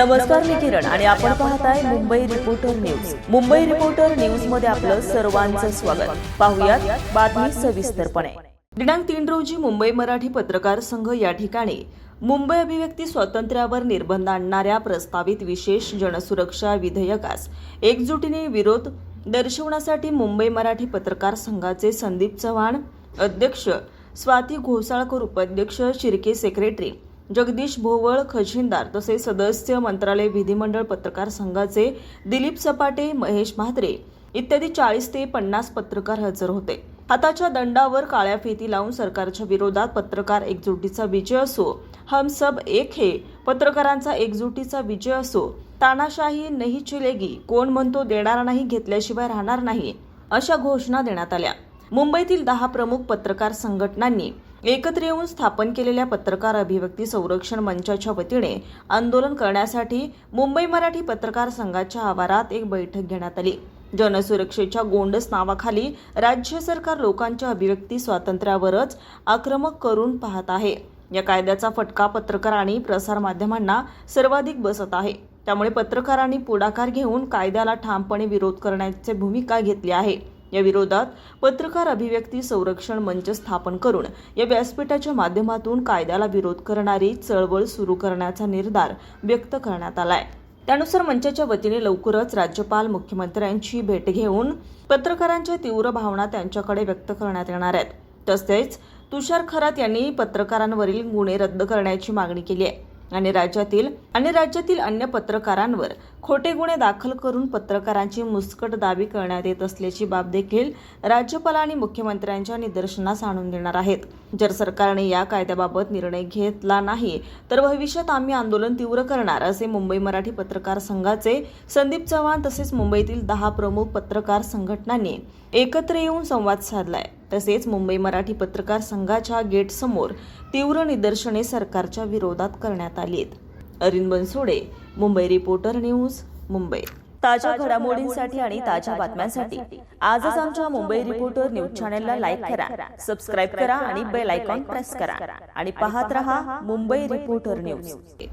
नमस्कार मी किरण. आणि आपण पाहताय Mumbai reporter news Mumbai reporter न्यूजमध्ये आपलं सर्वांचं स्वागत. पाहुयात बातमी सविस्तरपणे. दिनांक तीन रोजी मुंबई मराठी पत्रकार संघ या ठिकाणी मुंबई अभिव्यक्ती स्वातंत्र्यावर निर्बंध आणणाऱ्या प्रस्तावित विशेष जनसुरक्षा विधेयकास एकजुटीने विरोध दर्शवण्यासाठी मुंबई मराठी पत्रकार संघाचे संदीप चव्हाण अध्यक्ष स्वाती घोसाळकर उपाध्यक्ष शिर्के सेक्रेटरी जगदीश भोवळ खजिनदार तसेच सदस्य मंत्रालय विधिमंडळ पत्रकार संघाचे दिलीप सपाटे महेश म्हात्रे इत्यादी चाळीस ते पन्नास पत्रकार हजर होते. हाताच्या दंडावर काळ्या फेती लावून सरकारच्या विरोधात पत्रकार एकजुटीचा विजय असो हम सब एक हे पत्रकारांचा एकजुटीचा विजय असो तानाशाही नाही चिलेगी कोण म्हणतो देणार नाही घेतल्याशिवाय राहणार नाही अशा घोषणा देण्यात आल्या. मुंबईतील दहा प्रमुख पत्रकार संघटनांनी एकत्र येऊन स्थापन केलेल्या पत्रकार अभिव्यक्ती संरक्षण मंचाच्या वतीने आंदोलन करण्यासाठी मुंबई मराठी पत्रकार संघाच्या आवारात एक बैठक घेण्यात आली. जनसुरक्षेच्या गोंडस नावाखाली राज्य सरकार लोकांच्या अभिव्यक्ती स्वातंत्र्यावरच आक्रमक करून पाहत आहे. या कायद्याचा फटका पत्रकार आणि प्रसारमाध्यमांना सर्वाधिक बसत आहे. त्यामुळे पत्रकारांनी पुढाकार घेऊन कायद्याला ठामपणे विरोध करण्याची भूमिका घेतली आहे. या विरोधात पत्रकार अभिव्यक्ती संरक्षण मंच स्थापन करून या व्यासपीठाच्या माध्यमातून कायद्याला विरोध करणारी चळवळ सुरू करण्याचा निर्धार व्यक्त करण्यात आलाय. त्यानुसार मंचाच्या वतीने लवकरच राज्यपाल मुख्यमंत्र्यांची भेट घेऊन पत्रकारांच्या तीव्र भावना त्यांच्याकडे व्यक्त करण्यात येणार आहेत. तसेच तुषार खरात यांनी पत्रकारांवरील गुन्हे रद्द करण्याची मागणी केली आहे. आणि राज्यातील आणि राज्यातील अन्य पत्रकारांवर खोटे गुन्हे दाखल करून पत्रकारांची मुस्कट दावी करण्यात येत असल्याची बाब देखील राज्यपाल आणि मुख्यमंत्र्यांच्या निदर्शनास आणून देणार आहेत. जर सरकारने या कायद्याबाबत निर्णय घेतला नाही तर भविष्यात आम्ही आंदोलन तीव्र करणार असे मुंबई मराठी पत्रकार संघाचे संदीप चव्हाण तसेच मुंबईतील दहा प्रमुख पत्रकार संघटनांनी एकत्र येऊन संवाद साधलाय. तसेच मुंबई मराठी पत्रकार संघाच्या गेटसमोर तीव्र निदर्शने सरकारच्या विरोधात करण्यात आली आहेत अरिंद बनसोडे मुंबई रिपोर्टर न्यूज मुंबई. ताज्या घडामोडींसाठी आणि ताज्या बातम्यांसाठी आजच आमच्या मुंबई रिपोर्टर न्यूज चॅनलला लाईक करा सबस्क्राईब करा आणि बेल आयकॉन प्रेस करा. आणि पाहत रहा मुंबई रिपोर्टर न्यूज.